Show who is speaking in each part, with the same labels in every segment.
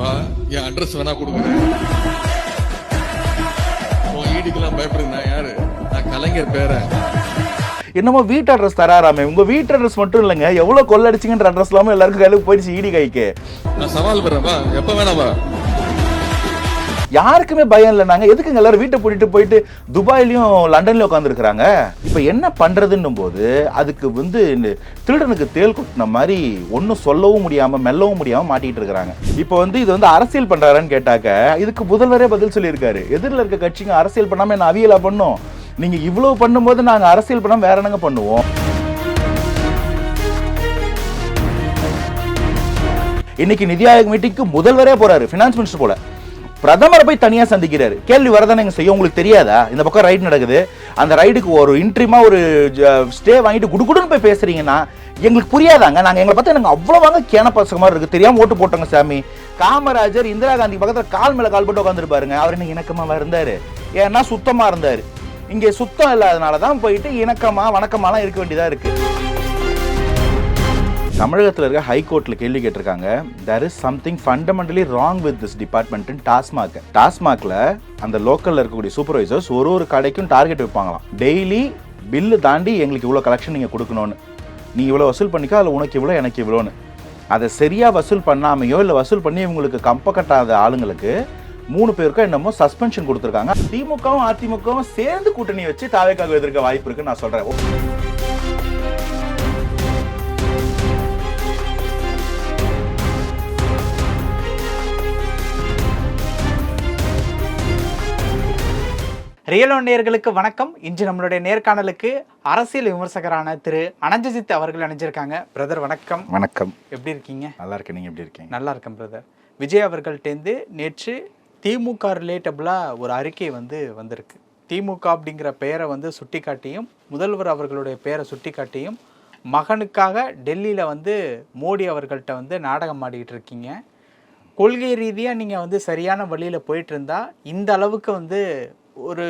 Speaker 1: வா என் அட்ரஸ் வேணா கொடுக்குறேன் உன் ஈடிக்கெல்லாம் நான் யாரு? நான் கலைஞர் பேரன்
Speaker 2: என்னமோ வீட்டு அட்ரஸ் தராராமே. உங்க வீட்டு அட்ரஸ் மட்டும் இல்லைங்க. எவ்வளவு கொள்ளடிச்சிங்கன்ற அட்ரஸ் இல்லாம எல்லாருக்கும் கையில போயிடுச்சு ஈடி கைக்கு.
Speaker 1: நான் சவால் பண்றேன் வா. எப்ப வேணா வா.
Speaker 2: யாருக்குமே பயம் இல்லை. நாங்கள் எதுக்குங்க எல்லாரும் வீட்டை பூட்டிட்டு போயிட்டு துபாயிலையும் லண்டன்லையும் உட்காந்துருக்குறாங்க இப்போ என்ன பண்ணுறதுன்னும் போது அதுக்கு வந்து திருடனுக்கு தேள் கொட்டின மாதிரி ஒன்றும் சொல்லவும் முடியாமல் மெல்லவும் முடியாமல் மாட்டிகிட்டு இருக்கிறாங்க. இப்போ வந்து இது வந்து அரசியல் பண்ணுறாருன்னு கேட்டாக்க இதுக்கு முதல்வரே பதில் சொல்லியிருக்காரு. எதிரில் இருக்க கட்சிங்க அரசியல் பண்ணாமல் என்ன அவியலாக பண்ணும்? நீங்கள் இவ்வளோ பண்ணும்போது நாங்கள் அரசியல் பண்ணாமல் வேற என்னங்க பண்ணுவோம்? இன்னைக்கு நிதி ஆயோக் மீட்டிங்க்கு முதல்வரே போறாரு ஃபினான்ஸ் மினிஸ்டர் போல. பிரதமரை போய் தனியா சந்திக்கிறாரு. கேள்வி வரதானே செய்யும்? உங்களுக்கு தெரியாதா? இந்த பக்கம் ரைடு நடக்குது. அந்த ரைடுக்கு ஒரு இன்ட்ரிமா ஒரு ஸ்டே வாங்கிட்டு குடுகுடுன்னு போய் பேசுறீங்கன்னா எங்களுக்கு புரியாதாங்க. நாங்க எங்களை பார்த்தா எனக்கு அவ்வளவாங்க கேன பசங்க மாதிரி இருக்கு. தெரியாம ஓட்டு போட்டோங்க சாமி. காமராஜர் இந்திரா காந்தி பக்கத்துல கால் மேல கால் போட்டு உட்காந்துருப்பாருங்க அவர் என்ன இணக்கமா இருந்தாரு. ஏன்னா சுத்தமா இருந்தாரு. இங்க சுத்தம் இல்லாதனால தான் போயிட்டு இணக்கமா வணக்கமாலாம் இருக்க வேண்டியதா இருக்கு. தமிழகத்தில் இருக்க ஹைகோர்ட்டில் கேள்வி கேட்டிருக்காங்க. There is something fundamentally wrong with this department TASMAC டாஸ்மாக்ல அந்த லோக்கலில் இருக்கக்கூடிய சூப்பர்வைசர்ஸ் ஒரு ஒரு கடைக்கும் டார்கெட் வைப்பாங்களாம். டெய்லி பில்லு தாண்டி எங்களுக்கு இவ்வளோ கலெக்ஷன் நீங்கள் கொடுக்கணும்னு. நீ இவ்வளோ வசூல் பண்ணிக்கோ அதில் உனக்கு இவ்வளோ எனக்கு இவ்வளோன்னு அதை சரியாக வசூல் பண்ணாமையோ இல்லை வசூல் பண்ணி இவங்களுக்கு கம்ப கட்டாத ஆளுங்களுக்கு மூணு பேருக்கும் என்னமோ சஸ்பென்ஷன் கொடுத்துருக்காங்க. திமுகவும் அதிமுகவும் சேர்ந்து கூட்டணி வச்சு தாவேக்காக எதிர்க்க வாய்ப்பு இருக்குன்னு நான் சொல்கிறேன்
Speaker 3: ரியலோ நேயர்களுக்கு வணக்கம். இன்று நம்மளுடைய நேர்காணலுக்கு அரசியல் விமர்சகரான திரு அனஞ்சஜித் அவர்கள் அணிஞ்சிருக்காங்க. பிரதர் வணக்கம்.
Speaker 2: வணக்கம்.
Speaker 3: எப்படி இருக்கீங்க?
Speaker 2: நல்லா இருக்கேன். நீங்கள் எப்படி இருக்கீங்க?
Speaker 3: நல்லா இருக்கேன் பிரதர் விஜய் அவர்கள்ட்டேருந்து நேற்று திமுக ரிலேட்டபிளாக ஒரு அறிக்கை வந்து வந்திருக்கு. திமுக அப்படிங்கிற பெயரை வந்து சுட்டிக்காட்டியும் முதல்வர் அவர்களுடைய பெயரை சுட்டிக்காட்டியும் மகனுக்காக டெல்லியில் வந்து மோடி அவர்கள்ட்ட வந்து நாடகம் ஆடிக்கிட்டு இருக்கீங்க. கொள்கை ரீதியாக நீங்கள் வந்து சரியான வழியில் போயிட்டு இருந்தா இந்த அளவுக்கு வந்து ஒரு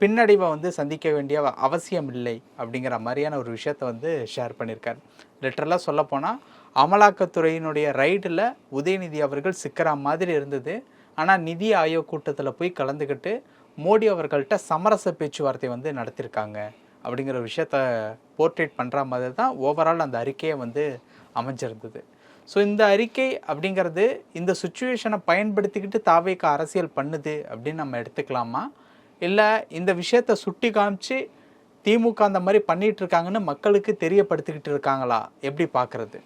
Speaker 3: பின்னடைவை வந்து சந்திக்க வேண்டிய அவசியம் இல்லை அப்படிங்கிற மாதிரியான ஒரு விஷயத்த வந்து ஷேர் பண்ணியிருக்கார். லிட்டரலாக சொல்லப்போனால் அமலாக்கத்துறையினுடைய ரைடில் உதயநிதி அவர்கள் சிக்கிற மாதிரி இருந்தது. ஆனால் நிதி ஆயோக் கூட்டத்தில் போய் கலந்துக்கிட்டு மோடி அவர்கள்ட்ட சமரச பேச்சுவார்த்தை வந்து நடத்தியிருக்காங்க அப்படிங்கிற விஷயத்த போர்ட்ரேட் பண்ணுற மாதிரி தான் ஓவரால் அந்த அறிக்கையை வந்து அமைஞ்சிருந்தது. ஸோ இந்த அறிக்கை அப்படிங்கிறது இந்த சுச்சுவேஷனை பயன்படுத்திக்கிட்டு தாவேக்கு அரசியல் பண்ணுது அப்படின்னு நம்ம எடுத்துக்கலாமா? இல்லை இந்த விஷயத்த சுட்டி காமிச்சு திமுக அந்த மாதிரி பண்ணிட்டு இருக்காங்கன்னு மக்களுக்கு தெரியப்படுத்திக்கிட்டு இருக்காங்களா? எப்படி பார்க்கறது?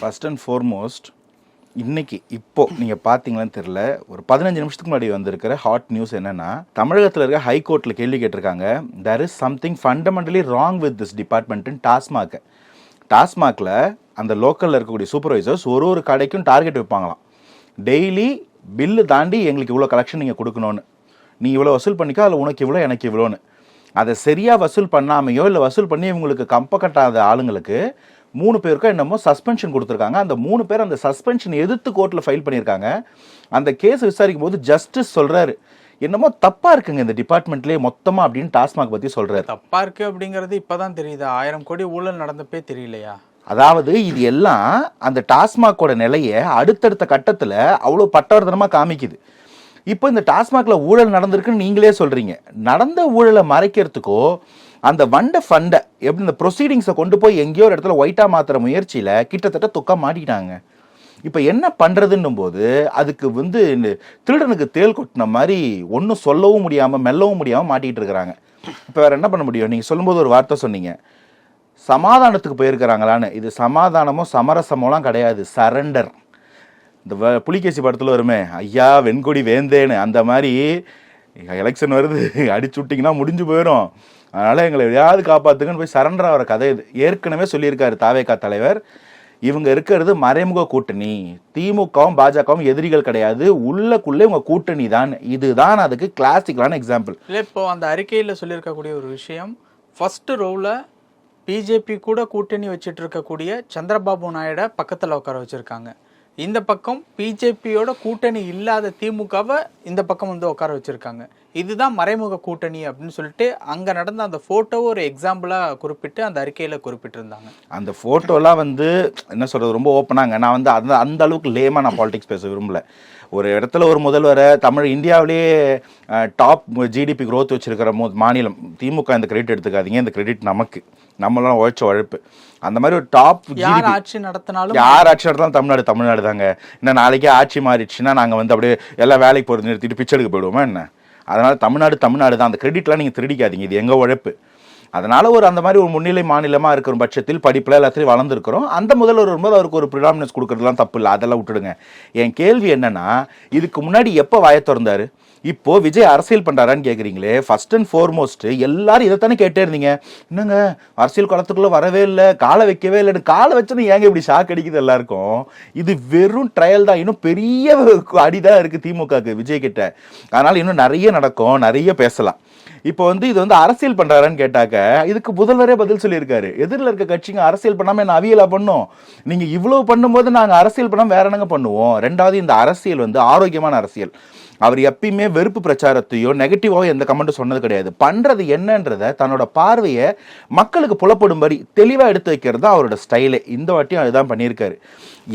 Speaker 2: ஃபர்ஸ்ட் அண்ட் ஃபோர்மோஸ்ட் இன்னைக்கு இப்போ நீங்க பாத்தீங்களான்னு தெரியல ஒரு பதினஞ்சு நிமிஷத்துக்கு முன்னாடி வந்திருக்கிற ஹாட் நியூஸ் என்னன்னா தமிழகத்தில் இருக்க ஹைகோர்ட்ல கேள்வி கேட்டிருக்காங்க. There is something fundamentally wrong with this department TASMAC டாஸ்மாக்ல அந்த லோக்கலில் இருக்கக்கூடிய சூப்பர்வைசர்ஸ் ஒரு ஒரு கடைக்கும் டார்கெட் வைப்பாங்களாம். டெய்லி பில்லு தாண்டி எங்களுக்கு இவ்வளோ கலெக்ஷன் நீங்கள் கொடுக்கணும்னு. நீ இவ்வளோ வசூல் பண்ணிக்கோ அதில் உனக்கு இவ்வளோ எனக்கு இவ்வளோன்னு அதை சரியாக வசூல் பண்ணாமையோ இல்லை வசூல் பண்ணி இவங்களுக்கு கம்ப கட்டாத ஆளுங்களுக்கு மூணு பேருக்கும் என்னமோ சஸ்பென்ஷன் கொடுத்துருக்காங்க. அந்த மூணு பேர் அந்த சஸ்பென்ஷன் எதிர்த்து கோர்ட்டில் ஃபைல் பண்ணியிருக்காங்க. அந்த கேஸ் விசாரிக்கும் போது ஜஸ்டிஸ் சொல்கிறாரு என்னமோ தப்பாக இருக்குங்க இந்த டிபார்ட்மெண்ட்லேயே மொத்தமாக அப்படின்னு டாஸ்மாக் பற்றி சொல்கிறாரு
Speaker 3: தப்பா இருக்கு அப்படிங்கிறது இப்பதான் தெரியுது. ஆயிரம் கோடி ஊழல் நடந்தப்பே தெரியலையா?
Speaker 2: அதாவது இது எல்லாம் அந்த டாஸ்மாகோட நிலையை அடுத்தடுத்த கட்டத்தில் அவ்வளோ பட்டவர்த்தனமாக காமிக்குது. இப்போ இந்த டாஸ்மாகில் ஊழல் நடந்திருக்குன்னு நீங்களே சொல்கிறீங்க நடந்த ஊழலை மறைக்கிறதுக்கோ அந்த வண்ட ஃபண்டை எப்படி இந்த ப்ரொசீடிங்ஸை கொண்டு போய் எங்கேயோ ஒரு இடத்துல ஒயிட்டாக மாற்றுற முயற்சியில் கிட்டத்தட்ட துக்கம் மாட்டிட்டாங்க இப்போ என்ன பண்ணுறதுன்னும் போது அதுக்கு வந்து இந்த திருடனுக்கு தேள் கொட்டின மாதிரி ஒன்றும் சொல்லவும் முடியாமல் மெல்லவும் முடியாமல் மாட்டிகிட்டு இருக்கிறாங்க. இப்போ வேற என்ன பண்ண முடியும்? நீங்கள் சொல்லும்போது ஒரு வார்த்தை சொன்னீங்க. சமாதானத்துக்கு போயிருக்கிறாங்களான்னு. இது சமாதானமோ சமரசமோலாம் கிடையாது. சரண்டர் இந்த வ- புலிகேசி படத்தில் வருமே ஐயா வெண்கொடி வேந்தேன்னு அந்த மாதிரி எலெக்ஷன் வருது அடிச்சு விட்டிங்கன்னா முடிஞ்சு போயிடும் அதனால் எங்களை எதையாவது காப்பாற்றுங்கன்னு போய் சரண்டர் ஆகிற கதை இது. ஏற்கனவே சொல்லியிருக்காரு தாவேகா தலைவர். இவங்க இருக்கிறது மறைமுக கூட்டணி. திமுகவும் பாஜகவும் எதிரிகள் கிடையாது. உள்ளக்குள்ளே இவங்க கூட்டணி தான். இதுதான் அதுக்கு கிளாசிக்கலான எக்ஸாம்பிள்
Speaker 3: இல்லை இப்போ அந்த அறிக்கையில் சொல்லியிருக்கக்கூடிய ஒரு விஷயம் ஃபர்ஸ்ட் ரோவில் பிஜேபி கூட கூட்டணி வச்சுட்டு இருக்கக்கூடிய சந்திரபாபு நாயுட பக்கத்தில் உட்கார வச்சுருக்காங்க. இந்த பக்கம் பிஜேபியோட கூட்டணி இல்லாத திமுகவை இந்த பக்கம் வந்து உட்கார வச்சிருக்காங்க. இதுதான் மறைமுக கூட்டணி அப்படின்னு சொல்லிட்டு அங்க நடந்த அந்த போட்டோவை ஒரு எக்ஸாம்பிளா குறிப்பிட்டு அந்த அறிக்கையில குறிப்பிட்டிருந்தாங்க.
Speaker 2: அந்த ஃபோட்டோலாம் வந்து என்ன சொல்றது ரொம்ப ஓப்பனாங்க நான் வந்து அந்த அந்த அளவுக்கு லேமா நான் பாலிடிக்ஸ் பேச விரும்பல. ஒரு இடத்துல ஒரு முதல்வரை தமிழ் இந்தியாவிலேயே டாப் ஜிடிபி growth வச்சிருக்கிற மு மாநிலம் திமுக இந்த கிரெடிட் எடுத்துக்காதீங்க. இந்த கிரெடிட் நமக்கு. நம்மளாம் உழைச்ச உழைப்பு. அந்த மாதிரி ஒரு டாப்
Speaker 3: யார் ஆட்சி நடத்தினாலும்
Speaker 2: யார் ஆட்சி நடத்தாலும் தமிழ்நாடு தமிழ்நாடு தாங்க இன்னும் நாளைக்கே ஆட்சி மாறிடுச்சுன்னா நாங்கள் வந்து அப்படியே எல்லாம் வேலைக்கு போகிறது நிறுத்திட்டு பிச்சை எடுக்க போயிடுவோமா என்ன? அதனால் தமிழ்நாடு தமிழ்நாடு தான் அந்த கிரெடிட்லாம் நீங்கள் திருடிக்காதீங்க. இது எங்கள் உழைப்பு? அதனால் ஒரு அந்த மாதிரி ஒரு முன்னிலை மாநிலமாக இருக்கிற பட்சத்தில் படிப்பில் எல்லாத்துலையும் வளர்ந்துருக்கிறோம். அந்த முதல்வர் வரும்போது அவருக்கு ஒரு ப்ரிடாமினன்ஸ் கொடுக்கறதுலாம் தப்பு இல்லை. அதெல்லாம் விட்டுடுங்க. என் கேள்வி என்னென்னா இதுக்கு முன்னாடி எப்போ வாயை திறந்தாரு? இப்போ விஜய் அரசியல் பண்ணுறாரான்னு கேட்குறீங்களே ஃபர்ஸ்ட் அண்ட் foremost எல்லாரும் இதைத்தானே கேட்டே இருந்தீங்க. என்னங்க அரசியல் குளத்துக்குள்ளே வரவே இல்லை காலை வைக்கவே இல்லைன்னு காலை வச்சுன்னு ஏங்க இப்படி ஷாக் அடிக்குது எல்லாருக்கும்? இது வெறும் ட்ரையல் தான் இன்னும் பெரிய அடிதான் இருக்குது திமுகக்கு விஜய் கிட்ட. அதனால் இன்னும் நிறைய நடக்கும் நிறைய பேசலாம். இப்போ வந்து இது வந்து அரசியல் பண்ணுறாரான்னு கேட்டாக்க இதுக்கு முதல்வரே பதில் சொல்லியிருக்காரு. எதிரில் இருக்க கட்சிங்க அரசியல் பண்ணாமல் என்ன அவியலா பண்ணும்? நீங்கள் இவ்வளோ பண்ணும்போது நாங்கள் அரசியல் பண்ணாமல் வேற என்னங்க பண்ணுவோம்? ரெண்டாவது இந்த அரசியல் வந்து ஆரோக்கியமான அரசியல். அவர் எப்பயுமே வெறுப்பு பிரச்சாரத்தையோ நெகட்டிவாக எந்த கமெண்ட்டும் சொன்னது கிடையாது. பண்ணுறது என்னன்றத தன்னோட பார்வையை மக்களுக்கு புலப்படும்படி தெளிவாக எடுத்து வைக்கிறது தான் அவரோட ஸ்டைலே இந்த வாட்டியும் அதுதான் பண்ணியிருக்காரு.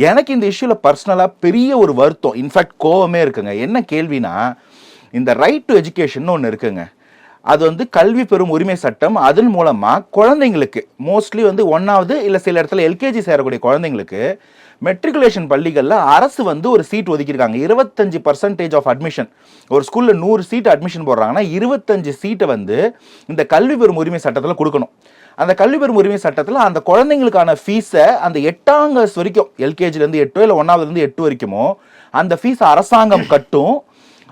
Speaker 2: எனக்கு இந்த இஷ்யூவில் பர்சனலாக பெரிய ஒரு வருத்தம். இன்ஃபேக்ட் கோவமே இருக்குங்க. என்ன கேள்வினா இந்த ரைட் டு எஜுகேஷன் ஒன்று இருக்குங்க. அது வந்து கல்வி பெறும் உரிமை சட்டம். அதன் மூலமாக குழந்தைங்களுக்கு மோஸ்ட்லி வந்து ஒன்றாவது இல்லை சில இடத்துல எல்கேஜி சேரக்கூடிய குழந்தைங்களுக்கு மெட்ரிகுலேஷன் பள்ளிகளில் அரசு வந்து ஒரு சீட் ஒதுக்கியிருக்காங்க. இருபத்தஞ்சு பர்சன்டேஜ் ஆஃப் அட்மிஷன் ஒரு ஸ்கூலில் நூறு சீட் அட்மிஷன் போடுறாங்கன்னா இருபத்தஞ்சு சீட்டை வந்து இந்த கல்வி பெறும் உரிமை சட்டத்தில் கொடுக்கணும். அந்த கல்வி பெறும் உரிமை சட்டத்தில் அந்த குழந்தைங்களுக்கான ஃபீஸை அந்த எட்டாம் கிளாஸ் வரைக்கும் எல்கேஜிலேருந்து எட்டோ இல்லை ஒன்றாவதுலேருந்து எட்டு வரைக்குமோ அந்த ஃபீஸ் அரசாங்கம் கட்டும்.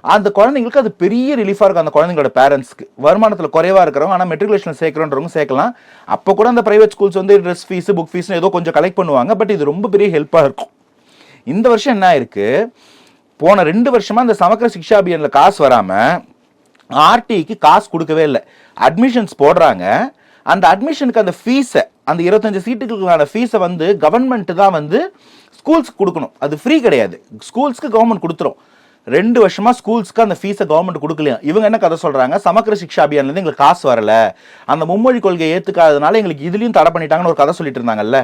Speaker 2: அந்த குழந்தைங்களுக்கு அது பெரிய ரிலீஃபாக இருக்கும் அந்த குழந்தைங்களோட பேரண்ட்ஸ்க்கு வருமானத்தில் குறைவாக இருக்கிறவங்க ஆனால் மெட்ரிகுலேஷன் சேர்க்குறோன்றவங்க சேர்க்கலாம். அப்போ கூட அந்த ப்ரைவேட் ஸ்கூல்ஸ் வந்து ட்ரெஸ் ஃபீஸ் புக் ஃபீஸ்னு ஏதோ கொஞ்சம் கலெக்ட் பண்ணுவாங்க. பட் இது ரொம்ப பெரிய ஹெல்ப்பாக இருக்கும். இந்த வருஷம் என்ன ஆயிருக்கு? போன ரெண்டு வருஷமாக அந்த சமக்கர சிக்ஷா அபியானில் காசு வராமல் ஆர்டிக்கு காசு கொடுக்கவே இல்லை. அட்மிஷன்ஸ் போடுறாங்க. அந்த அட்மிஷனுக்கு அந்த ஃபீஸை அந்த இருபத்தஞ்சு சீட்டுகளுக்கான ஃபீஸை வந்து கவர்மெண்ட் தான் வந்து ஸ்கூல்ஸ்க்கு கொடுக்கணும். அது ஃப்ரீ கிடையாது. ஸ்கூல்ஸ்க்கு கவர்மெண்ட் கொடுத்துரும். ரெண்டு வருஷமா ஸ்கூல்ஸ்க்கு அந்த ஃபீஸை கவர்மெண்ட் கொடுக்கலையா? இவங்க என்ன கதை சொல்றாங்க? சமக்கர சிக்ஷா அபியான்ல இருந்து எங்களுக்கு காசு வரல. அந்த மும்மொழி கொள்கையை ஏத்துக்காதனால எங்களுக்கு இதுலயும் தடை பண்ணிட்டாங்கன்னு ஒரு கதை சொல்லிட்டு இருந்தாங்கல்ல.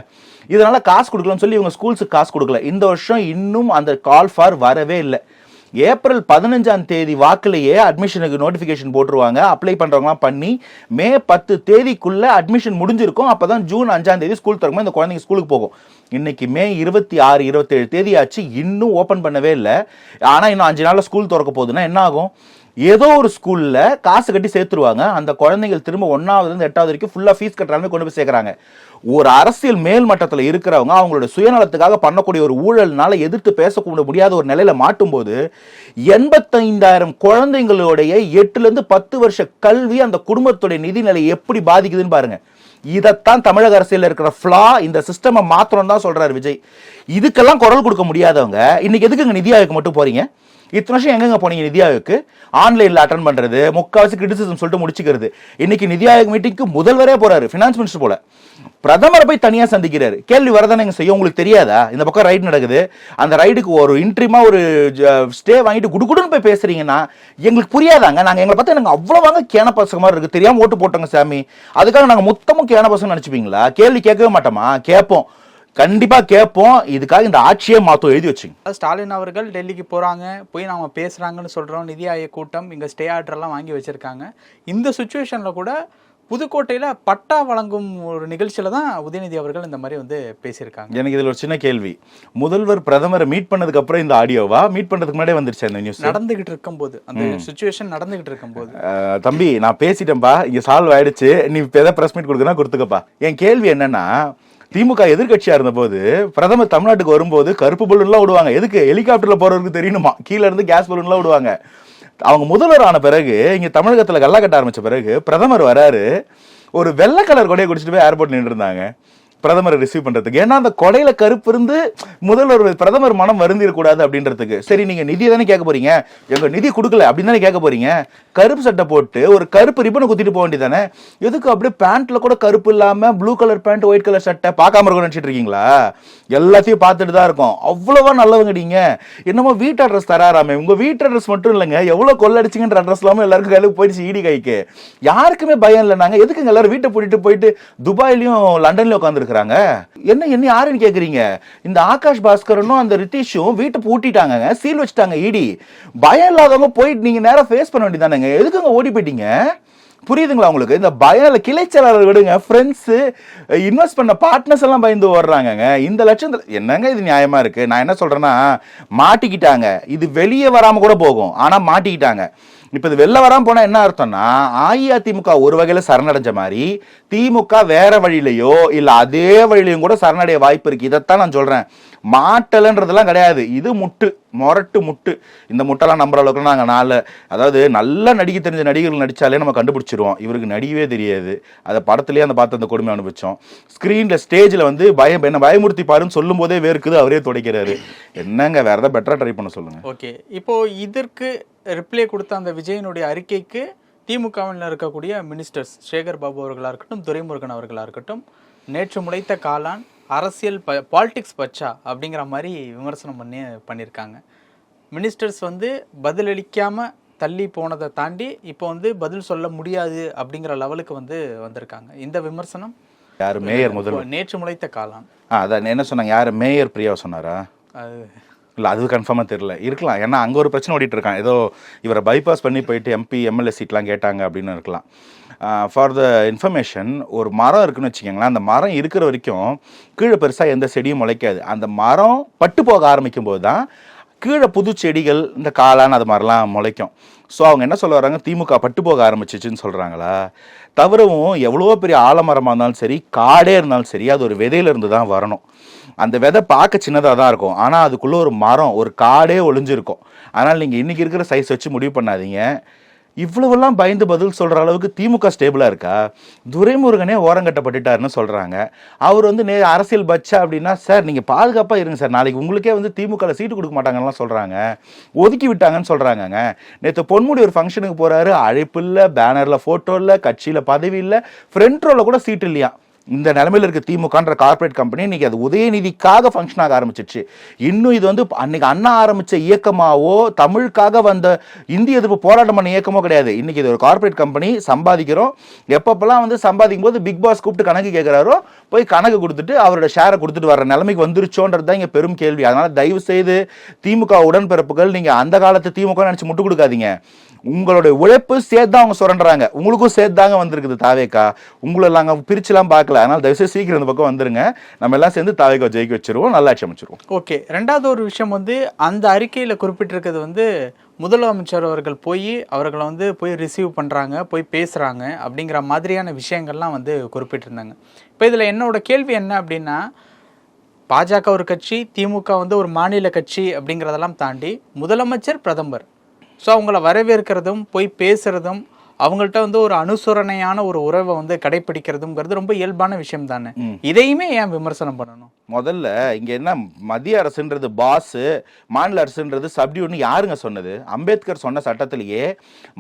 Speaker 2: இதனால காசு கொடுக்கலன்னு சொல்லி இவங்க ஸ்கூல்ஸுக்கு காசு கொடுக்கல. இந்த வருஷம் இன்னும் அந்த கால் ஃபார் வரவே இல்லை. ஏப்ரல் பதினஞ்சாம் தேதி வாக்குலயே அட்மிஷனுக்கு நோட்டிஃபிகேஷன் போட்டுருவாங்க. அப்ளை பண்ணுறவங்களாம் பண்ணி மே பத்து தேதிக்குள்ளே அட்மிஷன் முடிஞ்சிருக்கும். அப்போ தான் ஜூன் அஞ்சாம் தேதி ஸ்கூல் திறக்கும் இந்த குழந்தைங்க ஸ்கூலுக்கு போகும். இன்னைக்கு மே இருபத்தி ஆறு இருபத்தேழு தேதி ஆச்சு இன்னும் ஓப்பன் பண்ணவே இல்லை. ஆனால் இன்னும் அஞ்சு நாளில் ஸ்கூல் திறக்க போகுதுன்னா என்ன ஆகும்? ஏதோ ஒரு ஸ்கூலில் காசு கட்டி சேர்த்துருவாங்க. அந்த குழந்தைகள் திரும்ப ஒன்றாவதுலேருந்து எட்டாவது வரைக்கும் ஃபுல்லாக ஃபீஸ் கட்டுறாங்க கொண்டு போய் சேர்க்குறாங்க. ஒரு அரசியல் மேல் மட்டத்தில் இருக்கிறவங்க அவங்களோட சுயநலத்துக்காக பண்ணக்கூடிய ஒரு ஊழல்னால எதிர்த்து பேசக்கூட முடியாத ஒரு நிலையில மாட்டும்போது எண்பத்தைந்தாயிரம் குழந்தைங்களுடைய எட்டுலேருந்து பத்து வருஷ கல்வி அந்த குடும்பத்துடைய நிதிநிலை எப்படி பாதிக்குதுன்னு பாருங்க. இதைத்தான் தமிழக அரசியல் இருக்கிற ஃப்ளா இந்த சிஸ்டமை மாத்திரம் தான் சொல்றாரு விஜய். இதுக்கெல்லாம் குரல் கொடுக்க முடியாதவங்க இன்னைக்கு எதுக்குங்க நிதி ஆயோக்கு மட்டும் போறீங்க? இத்தனை வருஷம் எங்கெங்க போனீங்க நிதி ஆயோக்கு? ஆன்லைனில் அட்டன் பண்ணுறது முக்கால்வாசி கிரிட்டிசிசம் சொல்லிட்டு முடிச்சுக்கிறது. இன்னைக்கு நிதி ஆயோக் மீட்டிங்க்கு முதல்வரே போறாரு ஃபினான்ஸ் மினிஸ்டர் போல. பிரதமரை போய் தனியாக சந்திக்கிறாரு. கேள்வி வரதானே செய்யும் உங்களுக்கு தெரியாதா? இந்த பக்கம் ரைடு நடக்குது. அந்த ரைடுக்கு ஒரு இன்ட்ரிமா ஒரு ஸ்டே வாங்கிட்டு குடுகுடுன்னு போய் பேசுறீங்கன்னா எங்களுக்கு புரியாதாங்க. நாங்கள் எங்களை பார்த்தா எனக்கு அவ்வளோ வாங்க கேன பசங்க மாதிரி இருக்குது தெரியாமல் ஓட்டு போட்டோங்க சாமி. அதுக்காக நாங்கள் மொத்தமும் கேன பசங்க நினச்சிப்பீங்களா? கேள்வி கேட்கவே மாட்டோமா? கேட்போம். கண்டிப்பா கேட்போம். இதுக்காக இந்த ஆட்சியே மாத்தம் எழுதி வச்சுங்க.
Speaker 3: ஸ்டாலின் அவர்கள் டெல்லிக்கு போறாங்க. போய் நாம பேசுறாங்கன்னு சொல்றோம். நிதி ஆயோக் கூட்டம் இங்க ஸ்டே ஆர்டர் எல்லாம் வாங்கி வச்சிருக்காங்க. இந்த சுச்சுவேஷன்ல கூட புதுக்கோட்டையில பட்டா வழங்கும் ஒரு நிகழ்ச்சியில தான் உதயநிதி அவர்கள் இந்த மாதிரி வந்து பேசியிருக்காங்க.
Speaker 2: எனக்கு இதுல ஒரு சின்ன கேள்வி. முதல்வர் பிரதமரை மீட் பண்ணதுக்கு அப்புறம் இந்த ஆடியோவா? மீட் பண்றதுக்கு முன்னாடியே வந்துருச்சு அந்த நியூஸ்
Speaker 3: நடந்துகிட்டு இருக்கும்போது. அந்த சுச்சுவேஷன் நடந்துகிட்டு இருக்கும்போது.
Speaker 2: தம்பி நான் பேசிட்டேன்பா. இங்க சால்வ் ஆயிடுச்சு. நீ எதாவது பிரஸ் மீட் கொடுக்கணும் கொடுத்துக்கப்பா. என் கேள்வி என்னன்னா திமுக எதிர்க்கட்சியா இருந்தபோது பிரதமர் தமிழ்நாட்டுக்கு வரும்போது கருப்பு பலூன்லாம் விடுவாங்க. எதுக்கு? ஹெலிகாப்டர்ல போறவருக்கு தெரியணுமா கீழே இருந்து கேஸ் பலூன்லாம் விடுவாங்க. அவங்க முதல்வர் ஆன பிறகு இங்க தமிழகத்துல கல்லா கட்ட ஆரம்பிச்ச பிறகு பிரதமர் வராரு. ஒரு வெள்ளை கலர் கொடையை குடிச்சிட்டு போய் ஏர்போர்ட் நின்று இருந்தாங்க. பிரதமரை ரிசீவ் பண்றதுக்கு. ஏன்னா அந்த கொடையில கருப்பு இருந்து முதல்வர் பிரதமர் மனம் வருந்திடக்கூடாது அப்படின்றதுக்கு. சரி நீங்க நிதி தானே கேட்க போறீங்க? எங்க நிதி கொடுக்கல அப்படின்னு தானே கேட்க போறீங்க? கருப்பு சட்டை போட்டு ஒரு கருப்பு ரிப்பனை குத்திட்டு போக வேண்டியதானே எதுக்கு அப்படியே பேண்ட்ல கூட கருப்பு இல்லாம blue colour pant white colour சட்டை பார்க்காம இருக்க நினைச்சிட்டு இருக்கீங்களா? எல்லாத்தையும் பார்த்துட்டு தான் இருக்கும். அவ்வளவா நல்லவங்க நீங்க. என்னமோ வீட்டு அட்ரஸ் தராராமே. உங்க வீட்டு அட்ரஸ் மட்டும் இல்லைங்க. எவ்வளவு கொள்ளடிச்சிங்கன்ற அட்ரஸ் இல்லாம எல்லாருக்கும் கையில போயிடுச்சு ஈடி கைக்கு. யாருக்குமே பயம் இல்லை. நாங்க எதுக்குங்க எல்லாரும் வீட்டை பூட்டிட்டு போயிட்டு துபாயிலையும் லண்டன்லயும் இருக்கிறாங்க என்ன என்ன யாருன்னு கேட்குறீங்க இந்த ஆகாஷ் பாஸ்கரனும் அந்த ரித்தீஷும் வீட்டை பூட்டிட்டாங்க சீல் வச்சுட்டாங்க ஈடி பயம் இல்லாதவங்க போயிட்டு நீங்கள் நேரம் ஃபேஸ் பண்ண வேண்டியதானேங்க எதுக்குங்க ஓடி போயிட்டீங்க? புரியுதுங்களா உங்களுக்கு? இந்த பயம் கிளைச்சலாளர் விடுங்க. ஃப்ரெண்ட்ஸு இன்வெஸ்ட் பண்ண பார்ட்னர்ஸ் எல்லாம் பயந்து ஓடுறாங்கங்க. இந்த லட்சம் என்னங்க இது நியாயமாக இருக்குது நான் என்ன சொல்கிறேன்னா மாட்டிக்கிட்டாங்க. இது வெளியே வராமல் கூட போகும். ஆனால் மாட்டிக்கிட்டாங்க. இப்போ இது வெளில வராம போனால் என்ன அர்த்தம்னா அஇஅதிமுக ஒரு வகையில் சரணடைஞ்ச மாதிரி திமுக வேற வழியிலையோ இல்லை அதே வழியிலையும் கூட சரணடைய வாய்ப்பு இருக்கு. இதைத்தான் நான் சொல்கிறேன் மாட்டலன்றதெல்லாம் கிடையாது. இது முட்டு மொரட்டு முட்டு. இந்த முட்டெல்லாம் நம்புற அளவுக்கு நாங்கள் நாலு அதாவது நல்லா நடிக்க தெரிஞ்ச நடிகர்கள் நடித்தாலே நம்ம கண்டுபிடிச்சிருவோம். இவருக்கு நடிகவே தெரியாது. அதை படத்துலேயே அந்த பார்த்து அந்த கொடுமை அனுபவிச்சோம். ஸ்க்ரீனில் ஸ்டேஜில் வந்து பயம் என்ன பயமுறுத்தி பாருன்னு சொல்லும் போதே வேர்க்குது அவரே துடைக்கிறாரு. என்னங்க வேற ஏதாவது பெட்டராக ட்ரை பண்ண சொல்லுங்க.
Speaker 3: ஓகே இப்போ இதற்கு ரிப்ளை கொடுத்த அந்த விஜயனுடைய அறிக்கைக்கு திமுகவில் இருக்கக்கூடிய மினிஸ்டர்ஸ் சேகர் பாபு அவர்களாக இருக்கட்டும் துரைமுருகன் அவர்களாக இருக்கட்டும் நேற்று முளைத்த காளான் அரசியல் ப பாலிடிக்ஸ் பச்சா அப்படிங்கிற மாதிரி விமர்சனம் பண்ணி பண்ணியிருக்காங்க. மினிஸ்டர்ஸ் வந்து பதிலளிக்காம தள்ளி போனதை தாண்டி இப்போ வந்து பதில் சொல்ல முடியாது அப்படிங்கிற லெவலுக்கு வந்து வந்திருக்காங்க. இந்த விமர்சனம்
Speaker 2: யாரு மேயர் முதல்
Speaker 3: நேற்று முளைத்த
Speaker 2: ஆ அதான் என்ன சொன்னாங்க? யாரு மேயர் பிரியா சொன்னாரா?
Speaker 3: அது
Speaker 2: இல்லை அது கன்ஃபார்மாக தெரியல. இருக்கலாம். ஏன்னா அங்கே ஒரு பிரச்சனை ஓடிட்டு இருக்கான். ஏதோ இவரை பைபாஸ் பண்ணி போயிட்டு எம்பி எம்எல்ஏ சீட்லாம் கேட்டாங்க அப்படின்னு இருக்கலாம். ஃபார் த இன்ஃபர்மேஷன் ஒரு மரம் இருக்குன்னு வச்சுக்கோங்களேன். அந்த மரம் இருக்கிற வரைக்கும் கீழே பெருசாக எந்த செடியும் முளைக்காது. அந்த மரம் பட்டு போக ஆரம்பிக்கும் போது தான் கீழே புது செடிகள் இந்த காளான் அது மாதிரிலாம் முளைக்கும். ஸோ அவங்க என்ன சொல்ல வராங்க? திமுக பட்டு போக ஆரம்பிச்சிச்சுன்னு சொல்கிறாங்களா தவிரவும் எவ்வளோ பெரிய ஆலமரமாக இருந்தாலும் சரி காடே இருந்தாலும் சரி அது ஒரு விதையிலேருந்து தான் வரணும். அந்த விதை பார்க்க சின்னதாக தான் இருக்கும். ஆனால் அதுக்குள்ளே ஒரு மரம் ஒரு காடே ஒளிஞ்சிருக்கும். ஆனால் நீங்கள் இன்றைக்கி இருக்கிற சைஸ் வச்சு முடிவு பண்ணாதீங்க. இவ்வளவெல்லாம் பயந்து பதில் சொல்கிற அளவுக்கு திமுக ஸ்டேபிளாக இருக்கா? துரைமுருகனே ஓரங்கட்டப்பட்டுட்டாருன்னு சொல்கிறாங்க அவர் வந்து நே அரசியல் பட்சா அப்படின்னா சார் நீங்கள் பாதுகாப்பாக இருங்க சார். நாளைக்கு உங்களுக்கே வந்து திமுகவில் சீட்டு கொடுக்க மாட்டாங்கலாம் சொல்கிறாங்க ஒதுக்கி விட்டாங்கன்னு சொல்கிறாங்கங்க நேற்று பொன்முடி ஒரு ஃபங்க்ஷனுக்கு போகிறாரு அழைப்பு இல்லை பேனரில் ஃபோட்டோ இல்லை கட்சியில் பதவி இல்லை ஃப்ரண்ட் ரோவில் கூட சீட் இல்லையா இந்த நிலமையில் இருக்க திமுகன்ற கார்ப்பரேட் கம்பெனி இன்னைக்கு அது உதயநிதிக்காக ஃபங்க்ஷன் ஆக ஆரம்பிச்சிருச்சு இன்னும் இது வந்து அன்னைக்கு அண்ணா ஆரம்பித்த இயக்கமாவோ தமிழுக்காக வந்த இந்திய எதிர்ப்பு போராட்டம் பண்ண இயக்கமோ கிடையாது. இன்னைக்கு இது ஒரு கார்ப்பரேட் கம்பெனி சம்பாதிக்கிறோம். எப்பப்பெல்லாம் வந்து சம்பாதிக்கும் போது பிக் பாஸ் கூப்பிட்டு கணக்கு கேட்குறாரோ போய் கணக்கு கொடுத்துட்டு அவரோட ஷேரை கொடுத்துட்டு வர நிலைமைக்கு வந்துருச்சோன்றது தான் இங்கே பெரும் கேள்வி. அதனால் தயவு செய்து திமுக உடன்பிறப்புகள் நீங்கள் அந்த காலத்து திமுக நினச்சி முட்டு கொடுக்காதீங்க. உங்களுடைய உழைப்பு சேர்த்து தான் அவங்க சுரண்டுறாங்க. உங்களுக்கும் சேர்த்து தாங்க வந்திருக்குது தாவேக்கா. உங்களை நாங்கள் பிரிச்சுலாம் பார்க்கல. அதனால் தயவுசெய்து சீக்கிரம் இந்த பக்கம் வந்துருங்க. நம்ம எல்லாம் சேர்ந்து தாவேக்கா ஜெயிக்க வச்சிருவோம். நல்லாட்சி அமைச்சிருவோம்.
Speaker 3: ஓகே. ரெண்டாவது ஒரு விஷயம் வந்து அந்த அறிக்கையில் குறிப்பிட்டிருக்கிறது வந்து முதலமைச்சர் அவர்கள் போய் அவர்களை வந்து போய் ரிசீவ் பண்ணுறாங்க போய் பேசுகிறாங்க அப்படிங்கிற மாதிரியான விஷயங்கள்லாம் வந்து குறிப்பிட்டிருந்தாங்க. இப்போ இதில் என்னோட கேள்வி என்ன அப்படின்னா பாஜக ஒரு கட்சி திமுக வந்து ஒரு மாநில கட்சி அப்படிங்கிறதெல்லாம் தாண்டி முதலமைச்சர் பிரதமர். ஸோ அவங்கள வரவேற்கிறதும் போய் பேசுகிறதும் அவங்கள்ட்ட வந்து ஒரு அனுசரணையான ஒரு உறவை வந்து கடைபிடிக்கிறதுங்கிறது ரொம்ப இயல்பான விஷயம் தானே இதையுமே ஏன் விமர்சனம் பண்ணணும்?
Speaker 2: முதல்ல இங்க என்ன மத்திய அரசுன்றது பாஸ் மாநில அரசுன்றது சப்டியூட்னு யாருங்க சொன்னது? அம்பேத்கர் சொன்ன சட்டத்திலேயே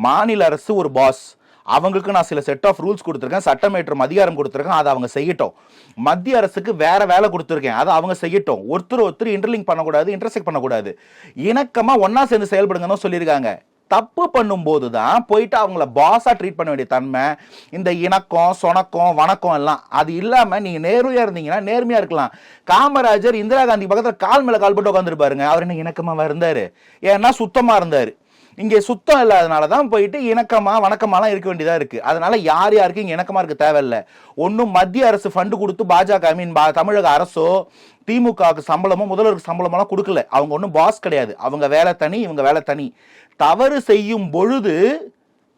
Speaker 2: மாநில அரசு ஒரு பாஸ் அவங்களுக்கு நான் சில செட் ஆஃப் ரூல்ஸ் கொடுத்துருக்கேன் சட்டமேற்றும் அதிகாரம் கொடுத்துருக்கேன் அதை அவங்க செய்யட்டும். மத்திய அரசுக்கு வேற வேலை கொடுத்துருக்கேன் அதை அவங்க செய்யட்டும். ஒருத்தர் ஒருத்தர் இன்டர்லிங்க் பண்ணக்கூடாது இன்டர்செக்ட் பண்ணக்கூடாது. இணக்கமா ஒண்ணா சேர்ந்து செயல்படுங்கன்னு சொல்லியிருக்காங்க. தப்பு பண்ணும்போது தான் போயிட்டு அவங்கள பாஸாக ட்ரீட் பண்ண வேண்டிய தன்மை இந்த இணக்கம் சொணக்கம் வணக்கம் எல்லாம். அது இல்லாமல் நீங்கள் நேர்மையாக இருந்தீங்கன்னா நேர்மையாக இருக்கலாம். காமராஜர் இந்திரா காந்தி பக்கத்தில் கால் மேலே கால் போட்டு உட்காந்துருப்பாருங்க அவர் என்ன இணக்கமாக இருந்தார்? ஏன்னா சுத்தமாக இருந்தார். இங்கே சுத்தம் இல்லாதனால தான் போயிட்டு இணக்கமாக வணக்கமாலாம் இருக்க வேண்டியதாக இருக்குது அதனால் யார் யாருக்கும் இங்கே இணக்கமாக இருக்க தேவையில்ல. ஒன்றும் மத்திய அரசு ஃபண்டு கொடுத்து பாஜக ஐ மீன் தமிழக அரசோ திமுகவுக்கு சம்பளமோ முதல்வருக்கு சம்பளமெல்லாம் கொடுக்கல. அவங்க ஒன்றும் பாஸ் கிடையாது. அவங்க வேலை தனி இவங்க வேலை தனி. தவறு செய்யும் பொழுது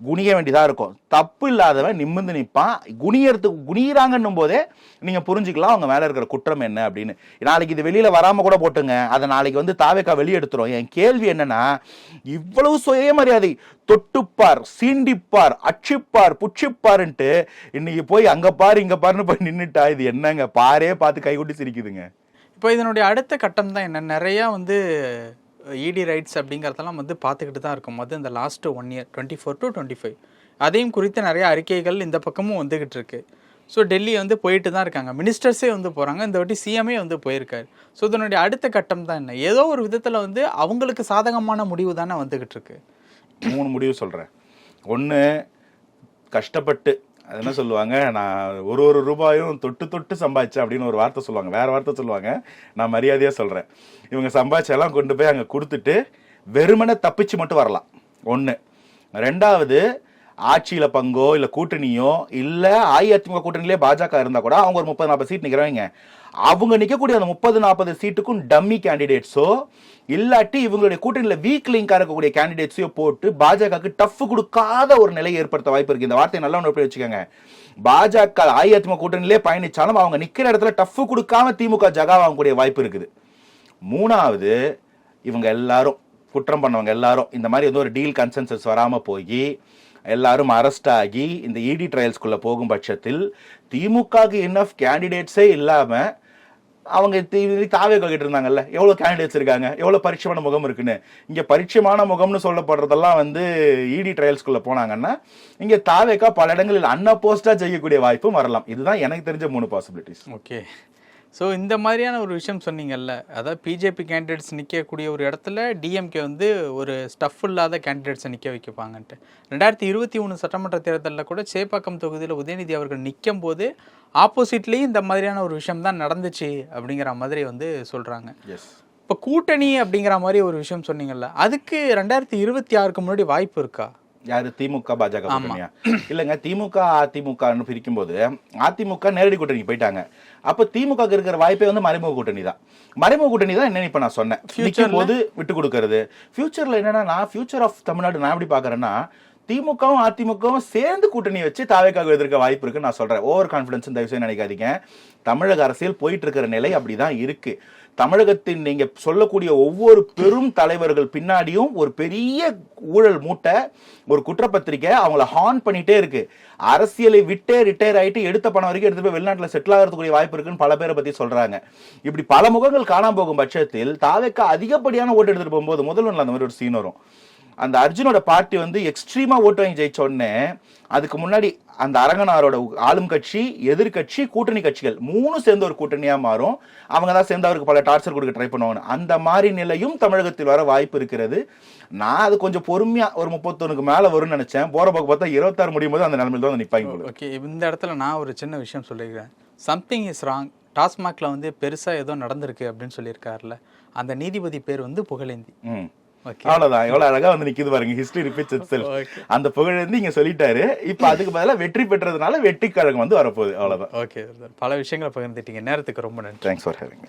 Speaker 2: குனிய வேண்டியதாக இருக்கும். தப்பு இல்லாதவன் நிமிர்ந்து நிற்பான் குனியறதுக்கு குனியிறாங்கன்னும் போதே நீங்கள் புரிஞ்சுக்கலாம் அவங்க மேலே இருக்கிற குற்றம் என்ன அப்படின்னு. நாளைக்கு இது வெளியில் வராமல் கூட போட்டுங்க. அதை நாளைக்கு வந்து தாவேக்கா வெளியெடுத்துரும். என் கேள்வி என்னன்னா இவ்வளவு சுயமரியாதை தொட்டுப்பார் சீண்டிப்பார் அச்சிப்பார் புச்சிப்பாருன்ட்டு இன்னைக்கு போய் அங்கே பாரு இங்கே பாருன்னு போய் நின்றுட்டா இது என்னங்க? பாரே பார்த்து கைகொட்டி சிரிக்குதுங்க.
Speaker 3: இப்போ இதனுடைய அடுத்த கட்டம் தான் என்ன? நிறையா வந்து இடி ரைட்ஸ் அப்படிங்கிறதெல்லாம் வந்து பார்த்துக்கிட்டு தான் இருக்கும். அது இந்த last one year twenty four to twenty five அதையும் குறித்து நிறைய அறிக்கைகள் இந்த பக்கமும் வந்துக்கிட்டு இருக்கு. ஸோ டெல்லி வந்து போயிட்டு தான் இருக்காங்க. மினிஸ்டர்ஸே வந்து போகிறாங்க இந்த வாட்டி சிஎம்ஏ வந்து போயிருக்காரு. ஸோ இதனுடைய அடுத்த கட்டம் தான் என்ன? ஏதோ ஒரு விதத்தில் வந்து அவங்களுக்கு சாதகமான முடிவு தானே வந்துக்கிட்டு இருக்கு.
Speaker 2: மூணு முடிவு சொல்கிறேன் ஒன்று கஷ்டப்பட்டு என்ன சொல்லுவாங்க? நான் ஒரு ஒரு ரூபாயும் தொட்டு தொட்டு சம்பாதிச்சேன் அப்படின்னு ஒரு வார்த்தை சொல்லுவாங்க. வேற வார்த்தை சொல்லுவாங்க. நான் மரியாதையாக சொல்கிறேன் இவங்க சம்பாதிச்செல்லாம் கொண்டு போய் அங்கே கொடுத்துட்டு வெறுமனை தப்பிச்சு மட்டும் வரலாம். ஒன்று ரெண்டாவது ஆட்சியில பங்கோ இல்ல கூட்டணியோ இல்ல அஇஅதிமுக கூட்டணியிலே பாஜக இருந்தா கூட அவங்க ஒரு முப்பது நாற்பது சீட் நிக்கிறவங்க. அவங்க நிற்கக்கூடிய அந்த முப்பது நாற்பது சீட்டுக்கும் டம்மி கேண்டிடேட்ஸோ இல்லாட்டி இவங்களுடைய கூட்டணியில் வீக் லிங்காக இருக்கக்கூடிய கேண்டிடேட்ஸையோ போட்டு பாஜகவுக்கு டஃப் கொடுக்காத ஒரு நிலையை ஏற்படுத்த வாய்ப்பு இருக்குது இந்த வார்த்தையை நல்லா ஒன்று வச்சுக்கோங்க? பாஜக அஇஅதிமுக கூட்டணியிலே பயணித்தாலும் அவங்க நிற்கிற இடத்துல டஃப் கொடுக்காம திமுக ஜகா வாங்கக்கூடிய வாய்ப்பு இருக்குது. மூணாவது இவங்க எல்லாரும் குற்றம் பண்ணவங்க எல்லாரும் இந்த மாதிரி ஏதோ ஒரு டீல் கன்சென்சஸ் வராமல் போய் எல்லாரும் அரெஸ்ட் ஆகி இந்த இடி ட்ரையல்ஸ்குள்ளே போகும் பட்சத்தில் திமுகக்கு இன்னஃப் கேண்டிடேட்ஸே இல்லாமல் அவங்க தி- தாவே கேட்டு இருந்தாங்கல்ல. எவ்வளோ கேண்டிடேட்ஸ் இருக்காங்க? எவ்வளோ பரிட்சமான முகம் இருக்குன்னு. இங்கே பரிட்சமான முகம்னு சொல்லப்படுறதெல்லாம் வந்து இடி ட்ரையல்ஸ்குள்ளே போனாங்கன்னா இங்கே தாவேக்கா பல இடங்களில் அன்அப்போஸ்டா செய்யக்கூடிய வாய்ப்பும் வரலாம். இதுதான் எனக்கு தெரிஞ்ச மூணு பாசிபிலிட்டிஸ்
Speaker 3: ஓகே ஸோ இந்த மாதிரியான ஒரு விஷயம் சொன்னீங்கல்ல அதாவது பிஜேபி கேண்டிடேட்ஸ் நிற்கக்கூடிய ஒரு இடத்துல டிஎம்கே வந்து ஒரு ஸ்டஃப் இல்லாத கேண்டிடேட்ஸை நிற்க வைக்கப்பாங்கன்ட்டு ரெண்டாயிரத்தி இருபத்தி மூணு சட்டமன்ற தேர்தலில் கூட சேப்பாக்கம் தொகுதியில் உதயநிதி அவர்கள் நிற்கும் போது ஆப்போசிட்லேயும் இந்த மாதிரியான ஒரு விஷயம் தான் நடந்துச்சு அப்படிங்கிற மாதிரி வந்து சொல்கிறாங்க
Speaker 2: எஸ்
Speaker 3: இப்போ கூட்டணி அப்படிங்கிற மாதிரி ஒரு விஷயம் சொன்னீங்கல்ல அதுக்கு ரெண்டாயிரத்தி இருபத்தி ஆறுக்கு முன்னாடி வாய்ப்பு இருக்கா?
Speaker 2: யாரு? திமுக பாஜக கூட்டணியா? இல்லங்க திமுக அதிமுகன்னு பிரிக்கும்போது அதிமுக நேரடி கூட்டணி போயிட்டாங்க. அப்ப திமுக க்கு இருக்கிற வாய்ப்பே வந்து மறைமுக கூட்டணி தான். மறைமுக கூட்டணி தான் என்ன இப்ப நான் சொன்னேன். நிற்கும் போது விட்டு கொடுக்கறது. ஃபியூச்சர்ல என்னன்னா நான் ஃபியூச்சர் ஆஃப் தமிழ்நாடு நான் எப்படி பாக்குறேன்னா திமுகவும் அதிமுகவும் சேர்ந்து கூட்டணி வச்சு தாவேக்காக எதிர்க்க வாய்ப்பு இருக்குன்னு நான் சொல்றேன். ஓவர் கான்ஃபிடன்ஸ் தயவு செய்து நினைக்காதீங்க. தமிழக அரசியல் போயிட்டு இருக்கிற நிலை அப்படிதான் இருக்கு. தமிழகத்தின் நீங்க சொல்லக்கூடிய ஒவ்வொரு பெரும் தலைவர்கள் பின்னாடியும் ஒரு பெரிய ஊழல் மூட்டை ஒரு குற்றப்பத்திரிக்கை அவங்கள ஹார்ன் பண்ணிட்டே இருக்கு. அரசியலை விட்டே ரிட்டையர் ஆயிட்டு எடுத்த பணம் வரைக்கும் எடுத்து போய் வெளிநாட்டில் செட்டில் ஆகிறதுக்குரிய வாய்ப்பு இருக்குன்னு பல பேரை பத்தி சொல்றாங்க. இப்படி பல முகங்கள் காணாம போகும் பட்சத்தில் தாவேக்கா அதிகப்படியான ஓட்டு எடுத்துட்டு போகும்போது முதல்ல அந்த மாதிரி ஒரு சீன் வரும். அந்த அர்ஜுனோட பார்ட்டி வந்து எக்ஸ்ட்ரீமா ஓட்டு வாங்கி ஜெயிச்ச உடனே அதுக்கு முன்னாடி அந்த அரங்கனாரோட ஆளும் கட்சி எதிர்க்கட்சி கூட்டணி கட்சிகள் மூணு சேர்ந்து ஒரு கூட்டணியா மாறும். அவங்க தான் சேர்ந்து அவருக்கு பல டார்ச்சர் கொடுக்க ட்ரை பண்ணுவாங்க அந்த மாதிரி நிலையும் தமிழகத்தில் வர வாய்ப்பு இருக்கிறது. நான் அது கொஞ்சம் பொறுமையா ஒரு முப்பத்தொன்னுக்கு மேல வரும்னு நினைச்சேன். போற போக்கு பார்த்தா இருபத்தாறு முடியும் போது அந்த நிலைமையில தான் போல.
Speaker 3: ஓகே இந்த இடத்துல நான் ஒரு சின்ன விஷயம் சொல்லியிருக்கிறேன் சம்திங் இஸ் ராங் டாஸ்மாக்ல வந்து பெருசாக ஏதோ நடந்திருக்கு அப்படின்னு சொல்லியிருக்காருல்ல. அந்த நீதிபதி பேர் வந்து புகழேந்தி.
Speaker 2: அவ்வளவுதான். எவ்வளவு அழகா வந்து நிக்குது பாருங்க. History repeats itself
Speaker 3: Okay.
Speaker 2: அந்த புகழேந்தி இங்க சொல்லிட்டாரு. இப்ப அதுக்கு பதிலா வெற்றி பெற்றதுனால வெற்றி கழகம் வந்து வரப்போகுது. அவ்வளவுதான்.
Speaker 3: ஓகே பல விஷயங்களை பகிர்ந்துட்டீங்க. நேரத்துக்கு ரொம்ப நன்றி.
Speaker 2: Thanks for having